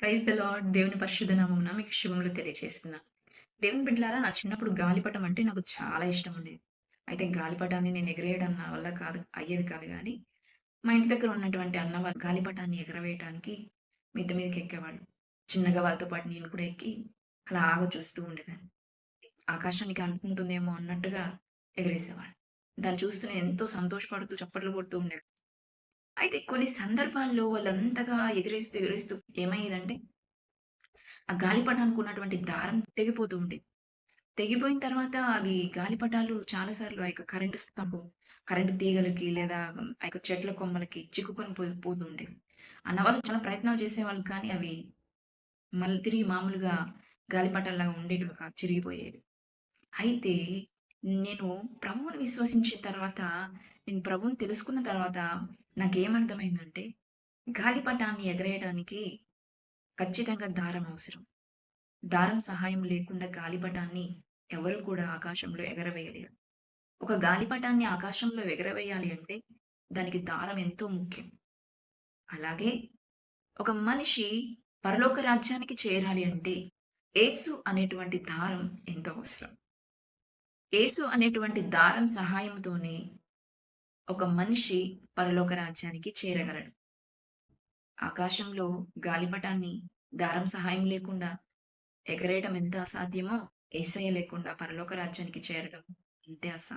Praise the lord దేవుని పరిశుద్ధ నామమున మీకు శుభములు తెలియజేస్తున్నా. దేవుని బిడ్డలారా నా చిన్నప్పుడు గాలిపటం అంటే నాకు చాలా ఇష్టం ఉండేది. అయితే గాలిపటాన్ని నేను ఎగరేయడం నా వల్ల కాదు అయ్యేది కాదు కానీ మా ఇంటి దగ్గర ఉన్నటువంటి అన్న వాళ్ళు గాలిపటాన్ని ఎగరవేయటానికి మిద్ద మీదకి ఎక్కేవాళ్ళు. చిన్నగా వాళ్ళతో పాటు నేను కూడా ఎక్కి అలాగా చూస్తూ ఉండేదాన్ని. ఆకాశానికి అంటుకుంటుందేమో అన్నట్టుగా ఎగరేసేవాళ్ళు. దాన్ని చూస్తూ నేను ఎంతో సంతోషపడుతూ చప్పట్లు కొడుతూ ఉండేది అయితే కొన్ని సందర్భాల్లో వాళ్ళంతగా ఎగిరేస్తూ, ఎగిరేస్తూ ఏమయ్యేదంటే, ఆ గాలిపటానికి ఉన్నటువంటి దారం తెగిపోతూ ఉండేది. తెగిపోయిన తర్వాత అవి గాలిపటాలు చాలా సార్లు ఆ యొక్క కరెంటు స్తంభం, కరెంటు తీగలకి లేదా ఆ యొక్క చెట్ల కొమ్మలకి చిక్కుకొని పోయి పోతూ ఉండేవి. అన్నవాళ్ళు చాలా ప్రయత్నాలు చేసేవాళ్ళు కానీ అవి మళ్ళీ తిరిగి మామూలుగా గాలిపటాల్లాగా ఉండేటివి కాదు. చిరిగిపోయేవి. అయితే నేను ప్రభువుని విశ్వసించిన తర్వాత, నేను ప్రభువుని తెలుసుకున్న తర్వాత నాకేమర్థమైందంటే, గాలిపటాన్ని ఎగరేయడానికి ఖచ్చితంగా దారం అవసరం. దారం సహాయం లేకుండా గాలిపటాన్ని ఎవరు కూడా ఆకాశంలో ఎగరవేయలేరు. ఒక గాలిపటాన్ని ఆకాశంలో ఎగరవేయాలి అంటే దానికి దారం ఎంతో ముఖ్యం. అలాగే ఒక మనిషి పరలోక రాజ్యానికి చేరాలి అంటే ఏసు అనేటువంటి దారం ఎంతో అవసరం. యేసు అనేటువంటి దారం సహాయంతోనే ఒక మనిషి పరలోక రాజ్యానికి చేరగలడు. ఆకాశంలో గాలిపటాన్ని దారం సహాయం లేకుండా ఎగరేయడం ఎంత అసాధ్యమో, ఏసయ్య లేకుండా పరలోక రాజ్యానికి చేరడం అంతే అసా